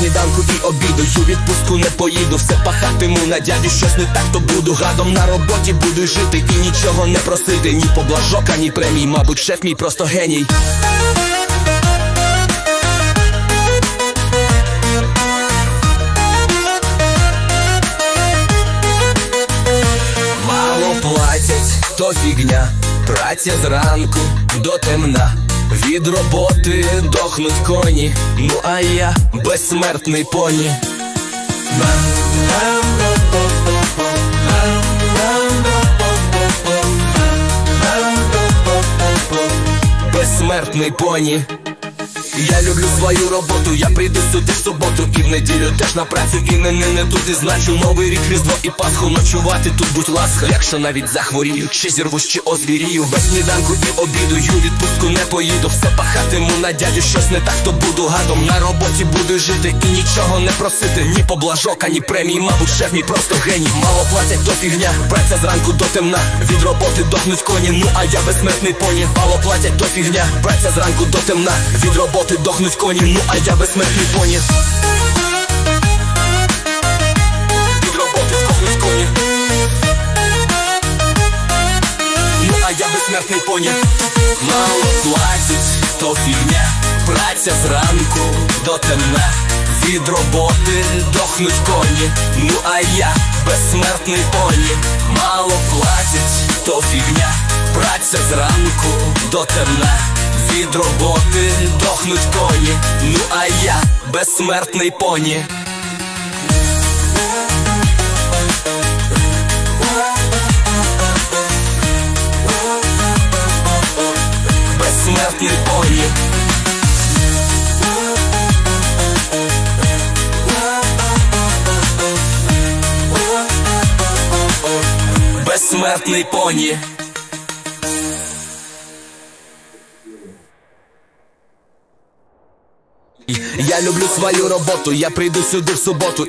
сніданку і обіду. Ю відпустку не поїду, все пахатиму на дядю. Щось не так, то буду гадом на роботі. Буду жити і нічого не просити. Ні поблажок, ані премій, мабуть, шеф мій просто геній. Мало платять, то фігня, праця зранку до темна. Від роботи дохнуть коні, ну а я безсмертний поні. Безсмертний поні. Я люблю свою роботу, я прийду сюди в суботу і в неділю теж на працю. І не не, не тут і новий рік, різдво і Пасху ночувати тут будь ласка, якщо навіть захворію, чи зірвусь, чи озвірію. Без сніданку і обіду, ю відпустку не поїду, все пахатиму на дядю, щось не так, то буду гадом. На роботі буду жити і нічого не просити, ні поблажок, ані премій, мабуть, шеф мій просто геній. Мало платять то фігня, праця зранку до темна, від роботи дохнуть коні, ну а я безсмертний поні. Мало платять то фігня, праця зранку до темна, від роботи дохнуть коні, ну а я безсмертний поні Від роботи дохнуть коні. Ну а я безсмертний поні Мало платять, то фігня. Праця зранку до темна Від роботи дохнуть коні. Ну а я безсмертний поні Мало платять, то фігня. Праця зранку до темна Від роботи. Дохнуть коні. Ну а я безсмертний поні. Безсмертний поні. Безсмертний поні Я люблю свою роботу, я прийду сюди в суботу